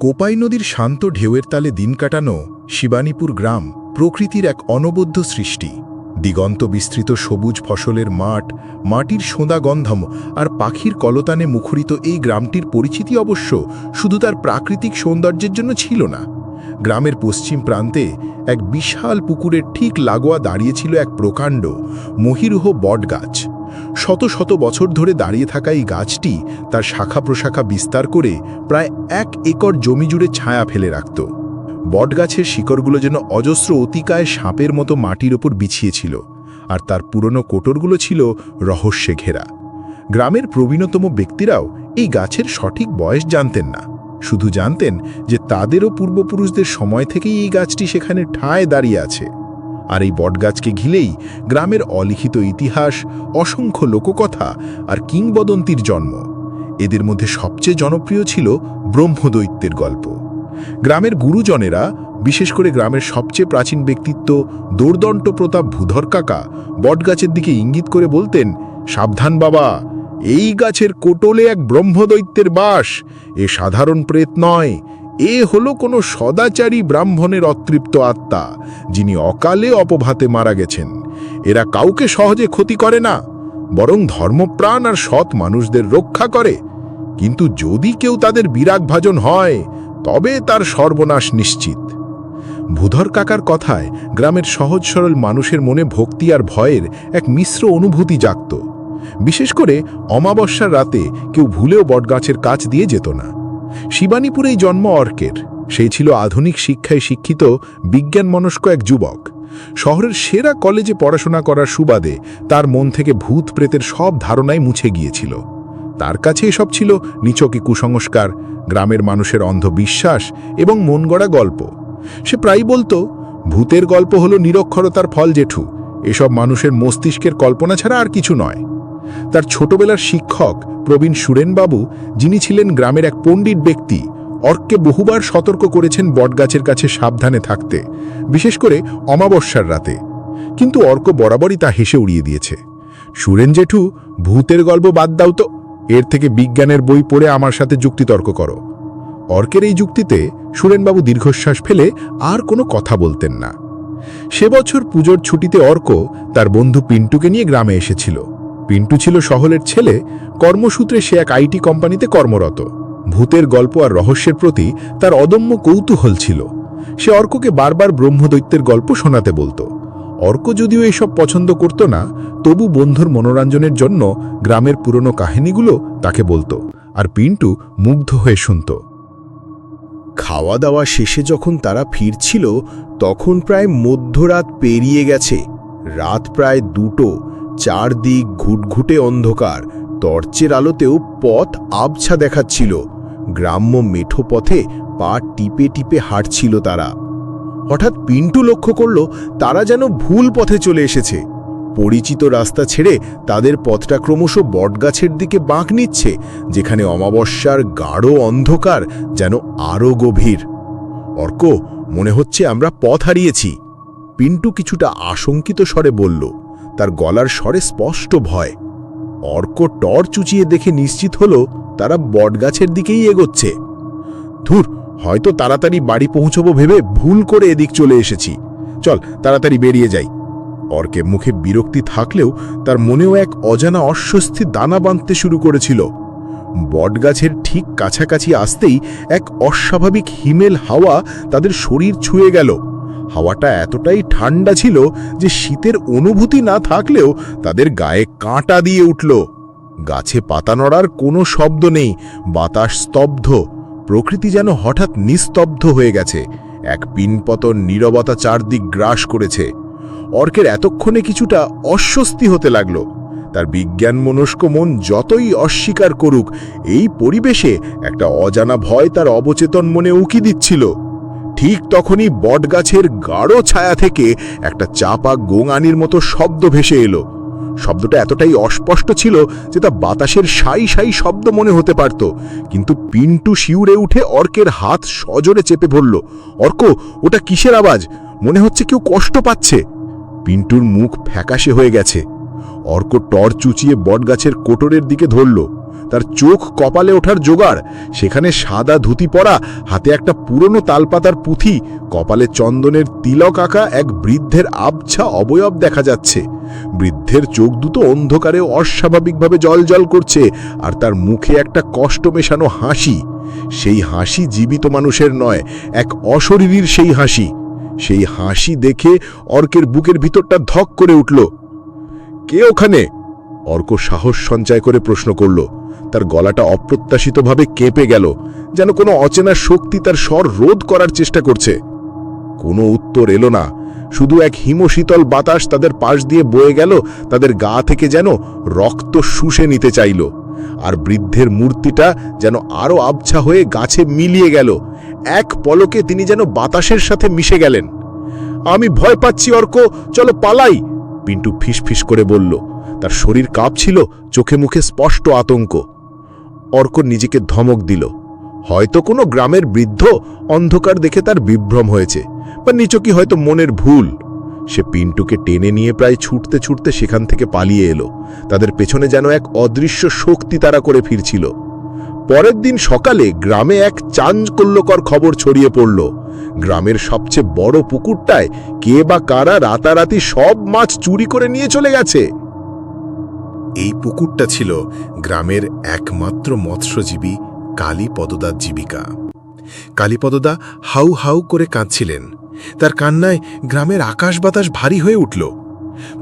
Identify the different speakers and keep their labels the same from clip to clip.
Speaker 1: কোপাই নদীর শান্ত ঢেউয়ের তালে দিন কাটানো শিবানীপুর গ্রাম প্রকৃতির এক অনবদ্য সৃষ্টি। দিগন্ত বিস্তৃত সবুজ ফসলের মাঠ, মাটির সোঁদা গন্ধম আর পাখির কলতানে মুখরিত এই গ্রামটির পরিচিতি অবশ্য শুধু তার প্রাকৃতিক সৌন্দর্যের জন্য ছিল না। গ্রামের পশ্চিম প্রান্তে এক বিশাল পুকুরের ঠিক লাগোয়া দাঁড়িয়েছিল এক প্রকাণ্ড মহিরুহ বটগাছ। শত শত বছর ধরে দাঁড়িয়ে থাকা এই গাছটি তার শাখা প্রশাখা বিস্তার করে প্রায় এক একর জমি জুড়ে ছায়া ফেলে রাখত। বটগাছের শিকড়গুলো যেন অজস্র অতিকায় সাপের মতো মাটির ওপর বিছিয়েছিল আর তার পুরনো কোটরগুলো ছিল রহস্যে ঘেরা। গ্রামের প্রবীণতম ব্যক্তিরাও এই গাছের সঠিক বয়স জানতেন না। শুধু জানতেন যে তাদেরও পূর্বপুরুষদের সময় থেকেই এই গাছটি সেখানে ঠায় দাঁড়িয়ে আছে। আর এই বটগাছকে ঘিলেই গ্রামের অলিখিত ইতিহাস, অসংখ্য লোককথা আর কিংবদন্তির জন্ম। এদের মধ্যে সবচেয়ে জনপ্রিয় ছিল ব্রহ্মদৈত্যের গল্প। গ্রামের গুরুজনেরা, বিশেষ করে গ্রামের সবচেয়ে প্রাচীন ব্যক্তিত্ব দৌর্দণ্ড প্রতাপ ভূধর কাকা, বটগাছের দিকে ইঙ্গিত করে বলতেন, সাবধান বাবা, এই গাছের কোটলে এক ব্রহ্মদৈত্যের বাস, এ সাধারণ প্রেত নয় এ হলো কোনো সদাচারী ব্রাহ্মণের অতৃপ্ত আত্মা, যিনি অকালে অপভাতে মারা গেছেন। এরা কাউকে সহজে ক্ষতি করে না, বরং ধর্মপ্রাণ আর সৎ মানুষদের রক্ষা করে। কিন্তু যদি কেউ তাদের বিরাগ ভাজন হয়, তবে তার সর্বনাশ নিশ্চিত। ভূধর কাকার কথায় গ্রামের সহজ সরল মানুষের মনে ভক্তি আর ভয়ের এক মিশ্র অনুভূতি জাগত। বিশেষ করে অমাবস্যার রাতে কেউ ভুলেও বটগাছের কাছ দিয়ে যেত না। শিবানীপুরেই জন্ম অর্কের। সেই ছিল আধুনিক শিক্ষায় শিক্ষিত বিজ্ঞান মনস্ক এক যুবক। শহরের সেরা কলেজে পড়াশোনা করার সুবাদে তার মন থেকে ভূত প্রেতের সব ধারণাই মুছে গিয়েছিল। তার কাছে এসব ছিল নিচকে কুসংস্কার, গ্রামের মানুষের অন্ধবিশ্বাস এবং মন গড়া গল্প। সে প্রায়ই বলতো, ভূতের গল্প হলো নিরক্ষরতার ফল জেঠু। এসব মানুষের মস্তিষ্কের কল্পনা ছাড়া আর কিছু নয়। তার ছোটবেলার শিক্ষক প্রবীণ সুরেনবাবু, যিনি ছিলেন গ্রামের এক পণ্ডিত ব্যক্তি, অর্ককে বহুবার সতর্ক করেছেন বটগাছের কাছে সাবধানে থাকতে, বিশেষ করে অমাবস্যার রাতে। কিন্তু অর্ক বরাবরই তা হেসে উড়িয়ে দিয়েছে। সুরেন জেঠু, ভূতের গল্প বাদ দাও তো, এর থেকে বিজ্ঞানের বই পড়ে আমার সাথে যুক্তিতর্ক করো। অর্কের এই যুক্তিতে সুরেনবাবু দীর্ঘশ্বাস ফেলে আর কোনো কথা বলতেন না। সে বছর পুজোর ছুটিতে অর্ক তার বন্ধু পিন্টুকে নিয়ে গ্রামে এসেছিল। পিন্টু ছিল শহরের ছেলে, কর্মসূত্রে সে এক আইটি কোম্পানিতে কর্মরত। ভূতের গল্প আর রহস্যের প্রতি তার অদম্য কৌতূহল ছিল। সে অর্ককে বারবার ব্রহ্মদৈত্যের গল্প শোনাতে বলতো। অর্ক যদিও এসব পছন্দ করত না, তবু বন্ধুর মনোরঞ্জনের জন্য গ্রামের পুরনো কাহিনীগুলো তাকে বলতো আর পিন্টু মুগ্ধ হয়ে শুনত।
Speaker 2: খাওয়া দাওয়া শেষে যখন তারা ফিরছিল, তখন প্রায় মধ্যরাত পেরিয়ে গেছে। রাত প্রায় দুটো। চারদিক ঘুটঘুটে অন্ধকার। টর্চের আলোতেও পথ আবছা দেখাচ্ছিল। গ্রাম্য মেঠো পথে পা টিপে টিপে হাঁটছিল তারা। হঠাৎ পিন্টু লক্ষ্য করল, তারা যেন ভুল পথে চলে এসেছে। পরিচিত রাস্তা ছেড়ে তাদের পথটা ক্রমশ বটগাছের দিকে বাঁক নিচ্ছে, যেখানে অমাবস্যার গাঢ় অন্ধকার যেন আরও গভীর। অর্ক, মনে হচ্ছে আমরা পথ হারিয়েছি। পিন্টু কিছুটা আশঙ্কিত স্বরে বলল তার গলার স্বরে স্পষ্ট ভয়। অর্ক টর চুচিয়ে দেখে নিশ্চিত হল তারা বটগাছের দিকেই এগোচ্ছে। ধুর, হয়তো তাড়াতাড়ি বাড়ি পৌঁছবো ভেবে ভুল করে এদিক চলে এসেছি। চল, তাড়াতাড়ি বেরিয়ে যাই। অর্কে মুখে বিরক্তি থাকলেও তার মনেও এক অজানা অস্বস্তি দানা বাঁধতে শুরু করেছিল। বটগাছের ঠিক কাছাকাছি আসতেই এক অস্বাভাবিক হিমেল হাওয়া তাদের শরীর ছুঁয়ে গেল। হাওয়াটা এতটাই ঠান্ডা ছিল যে শীতের অনুভূতি না থাকলেও তাদের গায়ে কাঁটা দিয়ে উঠল। গাছে পাতা নড়ার কোনো শব্দ নেই, বাতাস স্তব্ধ, প্রকৃতি যেন হঠাৎ নিস্তব্ধ হয়ে গেছে, এক পিনপতন নীরবতা চারদিক গ্রাস করেছে। অর্কের এতক্ষণে কিছুটা অস্বস্তি হতে লাগল। তার বিজ্ঞান মনস্ক মন যতই অস্বীকার করুক, এই পরিবেশে একটা অজানা ভয় তার অবচেতন মনে উকি দিচ্ছিল। ঠিক তখনই বটগাছের গাঢ় ছায়া থেকে একটা চাপা গোঙানির মতো শব্দ ভেসে এলো। শব্দটা এতটাই অস্পষ্ট ছিল যে তা বাতাসের সাই সাই শব্দ মনে হতে পারত, কিন্তু পিন্টু শিউরে উঠে অর্কের হাত সজোরে চেপে ধরল, অর্ক, ওটা কিসের আওয়াজ? মনে হচ্ছে কেউ কষ্ট পাচ্ছে। পিন্টুর মুখ ফ্যাকাশে হয়ে গেছে। অর্ক টর চুচিয়ে বটগাছের কোটরের দিকে ধরল। তার চোখ কপালে ওঠার জোগাড়। সেখানে সাদা ধুতি পরা, হাতে একটা পুরনো তালপাতার পুঁথি, কপালে চন্দনের তিলক আঁকা এক বৃদ্ধের আবছা অবয়ব দেখা যাচ্ছে। বৃদ্ধের চোখ দুটো অন্ধকারে অস্বাভাবিকভাবে জল করছে, আর তার মুখে একটা কষ্ট মেশানো হাসি। সেই হাসি জীবিত মানুষের নয়, এক অশরীরীর সেই হাসি। সেই হাসি দেখে অর্কের বুকের ভিতরটা ধক করে উঠল। কে ওখানে? অর্ক সাহস সঞ্চয় করে প্রশ্ন করল, তার গলাটা অপ্রত্যাশিতভাবে কেঁপে গেল, যেন কোনো অচেনা শক্তি তার স্বর রোধ করার চেষ্টা করছে। কোনো উত্তর এলো না, শুধু এক হিমশীতল বাতাস তাদের পাশ দিয়ে বয়ে গেল, তাদের গা থেকে যেন রক্ত শুষে নিতে চাইল, আর বৃদ্ধের মূর্তিটা যেন আরও আবছা হয়ে গাছে মিলিয়ে গেল, এক পলকে তিনি যেন বাতাসের সাথে মিশে গেলেন। আমি ভয় পাচ্ছি, অর্ক, চলো পালাই, পিন্টু ফিসফিস করে বলল। তার শরীর কাঁপছিল, চোখে মুখে স্পষ্ট আতঙ্ক। অর্ক নিজেকে ধমক দিল। হয়তো কোনো গ্রামের বৃদ্ধ অন্ধকার দেখে তার বিভ্রম হয়েছে, বা নিচকি হয়তো মনের ভুল। সে পিন্টুকে টেনে নিয়ে প্রায় ছুটতে ছুটতে সেখান থেকে পালিয়ে এলো। তাদের পেছনে যেন এক অদৃশ্য শক্তি তারা করে ফিরছিল। পরের দিন সকালে গ্রামে এক চাঞ্চকল্যকর খবর ছড়িয়ে পড়ল। গ্রামের সবচেয়ে বড় পুকুরটায় কে বা কারা রাতারাতি সব মাছ চুরি করে নিয়ে চলে গেছে। এই পুকুরটা ছিল গ্রামের একমাত্র মৎস্যজীবী কালীপদদার জীবিকা। কালীপদদা হাউ হাউ করে কাঁদছিলেন। তার কান্নায় গ্রামের আকাশ বাতাস ভারী হয়ে উঠল।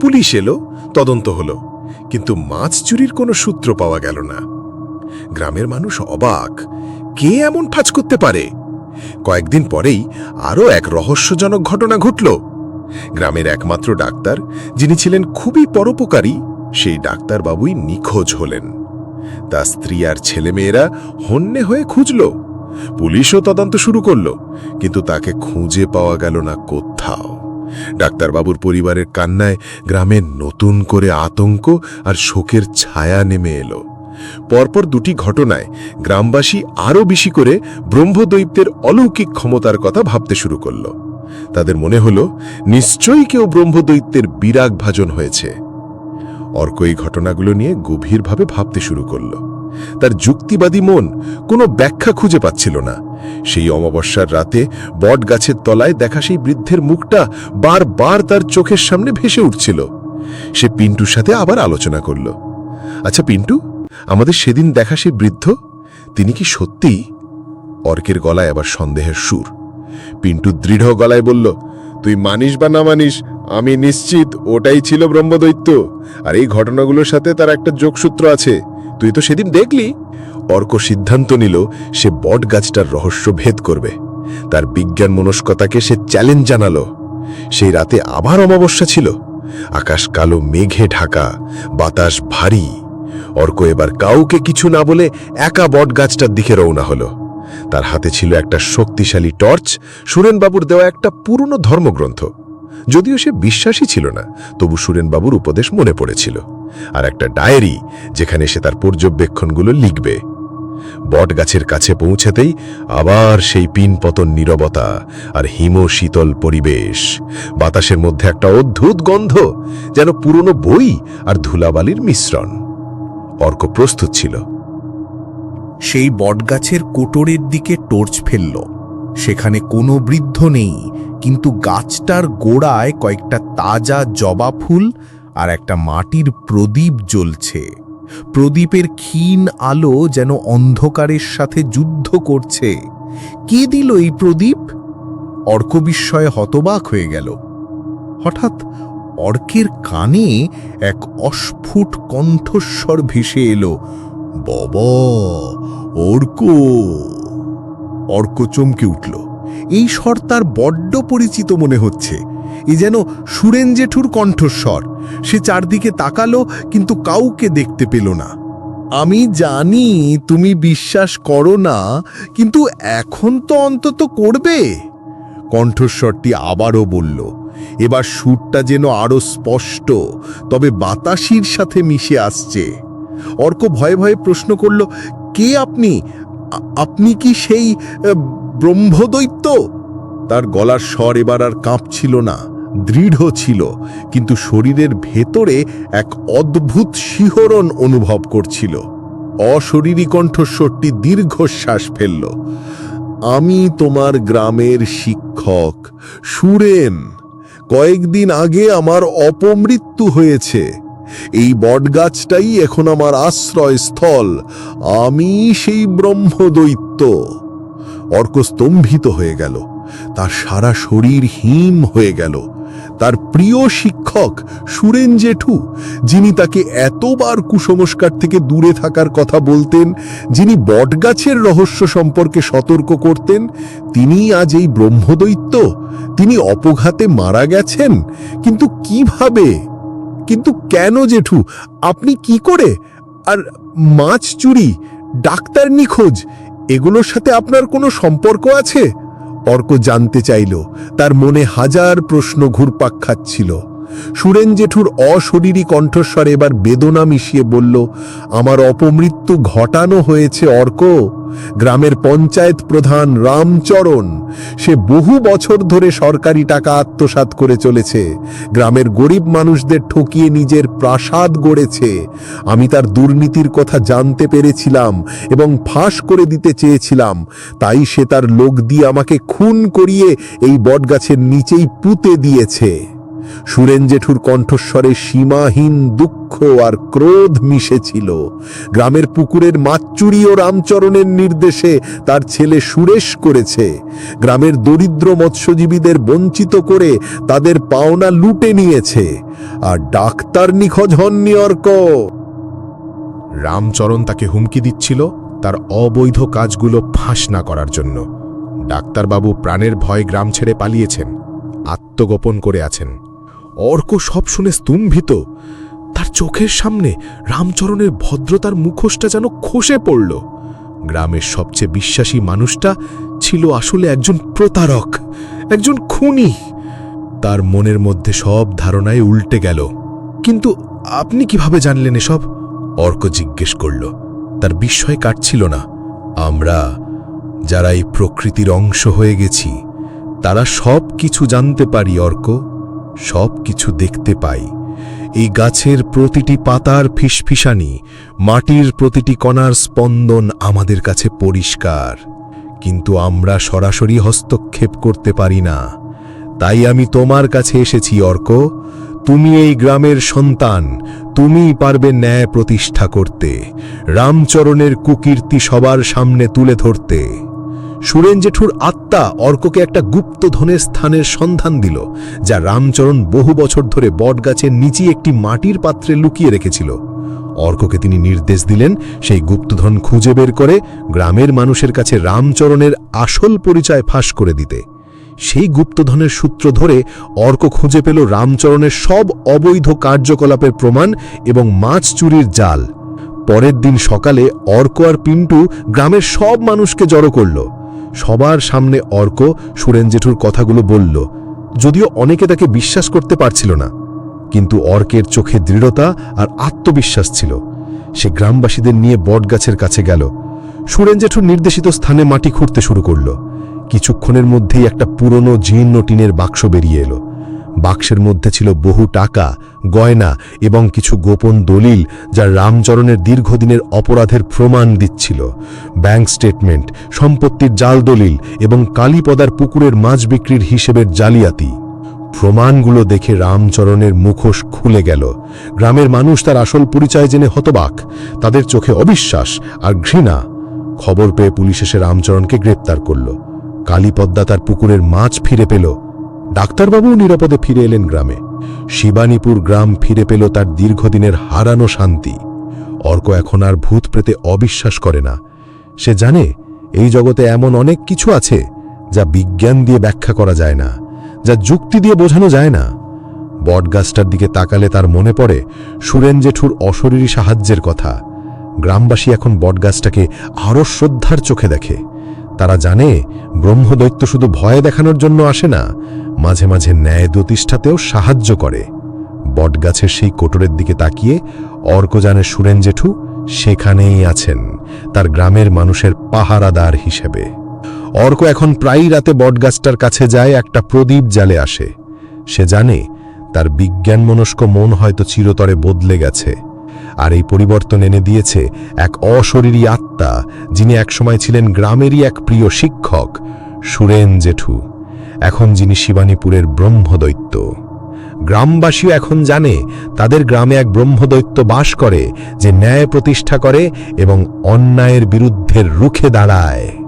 Speaker 2: পুলিশ এলো, তদন্ত হলো, কিন্তু মাছ চুরির কোনো সূত্র পাওয়া গেল না। গ্রামের মানুষ অবাক, কে এমন ফাজ করতে পারে? কয়েকদিন পরেই আরও এক রহস্যজনক ঘটনা ঘটল। গ্রামের একমাত্র ডাক্তার, যিনি ছিলেন খুবই পরোপকারী সেই ডাক্তারবাবুই নিখোঁজ হলেন। তার স্ত্রী আর ছেলেমেয়েরা হন্যে হয়ে খুঁজল। পুলিশও তদন্ত শুরু করল, কিন্তু তাকে খুঁজে পাওয়া গেল না কোথাও। ডাক্তারবাবুর পরিবারের কান্নায় গ্রামে নতুন করে আতঙ্ক আর শোকের ছায়া নেমে এলো। পরপর দুটি ঘটনায় গ্রামবাসী আরও বেশি করে ব্রহ্মদৈত্যের অলৌকিক ক্ষমতার কথা ভাবতে শুরু করল। তাদের মনে হল, নিশ্চয়ই কেউ ব্রহ্মদৈত্যের বিরাগ ভাজন হয়েছে। অর্ক এই ঘটনাগুলো নিয়ে গভীরভাবে ভাবতে শুরু করল। তার যুক্তিবাদী মন কোনো ব্যাখ্যা খুঁজে পাচ্ছিল না। সেই অমাবস্যার রাতে বট গাছের তলায় দেখা সেই বৃদ্ধের মুখটা বারবার তার চোখের সামনে ভেসে উঠছিল। সে পিন্টুর সাথে আবার আলোচনা করল। আচ্ছা পিন্টু, আমাদের সেদিন দেখা সেই বৃদ্ধ? তিনি কি সত্যিই? অর্কের গলায় আবার সন্দেহের সুর। পিন্টু দৃঢ় গলায় বলল তুই মানিস বা না মানিস, আমি নিশ্চিত ওটাই ছিল ব্রহ্মদৈত্য। আর এই ঘটনাগুলোর সাথে তার একটা যোগসূত্র আছে। তুই তো সেদিন দেখলি? অর্ক সিদ্ধান্ত নিল, সে বট গাছটার রহস্য ভেদ করবে। তার বিজ্ঞান মনস্কতাকে সে চ্যালেঞ্জ জানালো। সেই রাতে আবার অমাবস্যা ছিল। আকাশ কালো, মেঘে ঢাকা, বাতাস ভারী। অর্ক এবার কাউকে কিছু না বলে একা বট গাছটার দিকে রওনা হলো। তার হাতে ছিল একটা শক্তিশালী টর্চ, সুরেনবাবুর দেওয়া একটা পুরনো ধর্মগ্রন্থ। যদিও সে বিশ্বাসী ছিল না, তবু সুরেনবাবুর উপদেশ মনে পড়েছিল। আর একটা ডায়েরি, যেখানে সে তার পর্যবেক্ষণগুলো লিখবে। বট গাছের কাছে পৌঁছাতেই আবার সেই পিনপতন নীরবতা আর হিম শীতল পরিবেশ, বাতাসের মধ্যে একটা অদ্ভুত গন্ধ, যেন পুরনো বই আর ধুলাবালির মিশ্রণ। অর্ক প্রস্তুত ছিল।
Speaker 3: সেই বটগাছের কোটরের দিকে টর্চ ফেলল। সেখানে কোনো বৃদ্ধ নেই, কিন্তু গাছটার গোড়ায় কয়েকটা তাজা জবা ফুল আর একটা মাটির প্রদীপ জ্বলছে। প্রদীপের ক্ষীণ আলো যেন অন্ধকারের সাথে যুদ্ধ করছে। কে দিল এই প্রদীপ? অর্ক বিস্ময়ে হতবাক হয়ে গেল। হঠাৎ অর্কের কানে এক অস্ফুট কণ্ঠস্বর ভেসে এলো। বাবা, অর্ক। অর্ক চমকে উঠল। এই স্বর তার বড্ড পরিচিত মনে হচ্ছে। এ যেন সুরেন জেঠুর কণ্ঠস্বর। সে চারদিকে তাকালো, কিন্তু কাউকে দেখতে পেল না। আমি জানি তুমি বিশ্বাস করো না, কিন্তু এখন তো অন্তত করবে। কণ্ঠস্বরটি আবারও বলল, এবার সুরটা যেন আরও স্পষ্ট, তবে বাতাসির সাথে মিশে আসছে। অর্ক ভয়ে ভয়ে প্রশ্ন করল, কে আপনি? আপনি কি সেই ব্রহ্মদৈত্য তার গলার স্বর এবার আর কাঁপছিল না, দৃঢ় ছিল, কিন্তু শরীরের ভেতরে এক অদ্ভুত শিহরণ অনুভব করছিল।
Speaker 2: অশরীরী কণ্ঠস্বরটি দীর্ঘশ্বাস ফেলল, আমি তোমার গ্রামের শিক্ষক, সুরেন। কয়েকদিন আগে আমার অপমৃত্যু হয়েছে। এই বটগাছটাই এখন আমার আশ্রয়স্থল। আমি সেই ব্রহ্মদৈত্য। অর্ক স্তম্ভিত হয়ে গেল। তার সারা শরীর হিম হয়ে গেল। তার প্রিয় শিক্ষক সুরেন জেঠু যিনি তাকে এতবার কুসংস্কার থেকে দূরে থাকার কথা বলতেন, যিনি বটগাছের রহস্য সম্পর্কে সতর্ক করতেন তিনি আজ এই ব্রহ্মদৈত্য। তিনি অপঘাতে মারা গেছেন। কিন্তু কীভাবে? কিন্তু কেন জেঠু? আপনি কি করে? আর মাছ চুরি, ডাক্তার নিখোঁজ, এগুলোর সাথে আপনার কোনো সম্পর্ক আছে? অর্ক জানতে চাইল, তার মনে হাজার প্রশ্ন ঘুরপাক খাচ্ছিল। সুরেন জেঠুর অশরীরী কণ্ঠস্বর এবার বেদনা মিশিয়ে বলল, আমার অপমৃত্যু ঘটানো হয়েছে, অর্ক। গ্রামের পঞ্চায়েত প্রধান রামচরণ, সে বহু বছর ধরে সরকারি টাকা আত্মসাৎ করে চলেছে। গ্রামের গরিব মানুষদের ঠকিয়ে নিজের প্রাসাদ গড়েছে। আমি তার দুর্নীতির কথা জানতে পেরেছিলাম এবং ফাঁস করে দিতে চেয়েছিলাম। তাই সে তার লোক দিয়ে আমাকে খুন করিয়ে এই বটগাছের নিচেই পুঁতে দিয়েছে। সুরেন জেঠুর কণ্ঠস্বরে সীমাহীন দুঃখ আর ক্রোধ মিশেছিল। গ্রামের পুকুরের মাছ ও রামচরণের নির্দেশে তার ছেলে সুরেশ করেছে। গ্রামের দরিদ্র মৎস্যজীবীদের বঞ্চিত করে তাদের পাওনা লুটে নিয়েছে। আর ডাক্তার নিখোঁজ হননি অর্ক।
Speaker 1: রামচরণ তাকে হুমকি দিচ্ছিল তার অবৈধ কাজগুলো ফাঁস না করার জন্য। ডাক্তারবাবু প্রাণের ভয় গ্রাম ছেড়ে পালিয়েছেন, আত্মগোপন করে আছেন। অর্ক সব শুনে স্তম্ভিত। তার চোখের সামনে রামচরণের ভদ্রতার মুখোশটা যেন খসে পড়ল। গ্রামের সবচেয়ে বিশ্বাসী মানুষটা ছিল আসলে একজন প্রতারক, একজন খুনি। তার মনের মধ্যে সব ধারণায় উল্টে গেল। কিন্তু আপনি কীভাবে জানলেন এসব? অর্ক জিজ্ঞেস করল। তার বিস্ময় কাটছিল না। আমরা যারা এই প্রকৃতির অংশ হয়ে গেছি, তারা সব কিছু জানতে পারি, অর্ক। সব কিছু দেখতে পাই। এই গাছের প্রতিটি পাতার ফিসফিসানি, মাটির প্রতিটি কণার স্পন্দন আমাদের কাছে পরিষ্কার। কিন্তু আমরা সরাসরি হস্তক্ষেপ করতে পারি না। তাই আমি তোমার কাছে এসেছি, অর্ক। তুমি এই গ্রামের সন্তান। তুমিই পারবে ন্যায় প্রতিষ্ঠা করতে। রামচরণের কুকীর্তি সবার সামনে তুলে ধরতে। সুরেন জেঠুর আত্মা অর্ককে একটা গুপ্তধনের স্থানের সন্ধান দিল, যা রামচরণ বহু বছর ধরে বটগাছের নিচে একটি মাটির পাত্রে লুকিয়ে রেখেছিল। অর্ককে তিনি নির্দেশ দিলেন, সেই গুপ্তধন খুঁজে বের করে গ্রামের মানুষের কাছে রামচরণের আসল পরিচয় ফাঁস করে দিতে। সেই গুপ্তধনের সূত্র ধরে অর্ক খুঁজে পেল রামচরণের সব অবৈধ কার্যকলাপের প্রমাণ এবং মাছ চুরির জাল। পরের দিন সকালে অর্ক আর পিন্টু গ্রামের সব মানুষকে জড়ো করল। সবার সামনে অর্ক সুরেন জেঠুর কথাগুলো বলল, যদিও অনেকে তাকে বিশ্বাস করতে পারছিল না। কিন্তু অর্কের চোখে দৃঢ়তা আর আত্মবিশ্বাস ছিল। সে গ্রামবাসীদের নিয়ে বটগাছের কাছে গেল। সুরেন জেঠুর নির্দেশিত স্থানে মাটি খুঁড়তে শুরু করল। কিছুক্ষণের মধ্যেই একটা পুরনো জীর্ণ টিনের বাক্স বেরিয়ে এলো। বাক্সের মধ্যে ছিল বহু টাকা, গয়না এবং কিছু গোপন দলিল যা রামচরণের দীর্ঘদিনের অপরাধের প্রমাণ দিচ্ছিল। ব্যাংক স্টেটমেন্ট, সম্পত্তির জাল দলিল এবং কালীপদার পুকুরের মাছ বিক্রির হিসেবের জালিয়াতি। প্রমাণগুলো দেখে রামচরণের মুখোশ খুলে গেল। গ্রামের মানুষ তার আসল পরিচয় জেনে হতবাক। তাদের চোখে অবিশ্বাস আর ঘৃণা। খবর পেয়ে পুলিশ এসে রামচরণকে গ্রেপ্তার করল। কালীপদ্মা তার পুকুরের মাছ ফিরে পেল। ডাক্তারবাবু নিরাপদে ফিরে এলেন গ্রামে। শিবানীপুর গ্রাম ফিরে পেল তার দীর্ঘদিনের হারানো শান্তি। অর্ক এখন আর ভূত প্রেতে অবিশ্বাস করে না। সে জানে, এই জগতে এমন অনেক কিছু আছে যা বিজ্ঞান দিয়ে ব্যাখ্যা করা যায় না, যা যুক্তি দিয়ে বোঝানো যায় না। বটগাছটার দিকে তাকালে তার মনে পড়ে সুরেন জেঠুর অশরীরী সাহায্যের কথা। গ্রামবাসী এখন বটগাছটাকে আরও শ্রদ্ধার চোখে দেখে। তারা জানে, ব্রহ্মদৈত্য শুধু ভয় দেখানোর জন্য আসে না, মাঝে মাঝে ন্যায় প্রতিষ্ঠাতেও সাহায্য করে। বটগাছের সেই কোটরের দিকে তাকিয়ে অর্ক জানে সুরেন জেঠু সেখানেই আছেন, তার গ্রামের মানুষের পাহারাদার হিসেবে। অর্ক এখন প্রায়ই রাতে বটগাছটার কাছে যায়, একটা প্রদীপ জালে আসে। সে জানে, তার বিজ্ঞানমনস্ক মন হয়তো চিরতরে বদলে গেছে।
Speaker 2: আর এই পরিবর্তন এনে দিয়েছে এক অশরীরী আত্মা, যিনি একসময় ছিলেন গ্রামেরই এক প্রিয় শিক্ষক, সুরেন জেঠু। এখন যিনি শিবানীপুরের ব্রহ্মদৈত্য। গ্রামবাসীও এখন জানে, তাদের গ্রামে এক ব্রহ্মদৈত্য বাস করে, যে ন্যায় প্রতিষ্ঠা করে এবং অন্যায়ের বিরুদ্ধে রুখে দাঁড়ায়।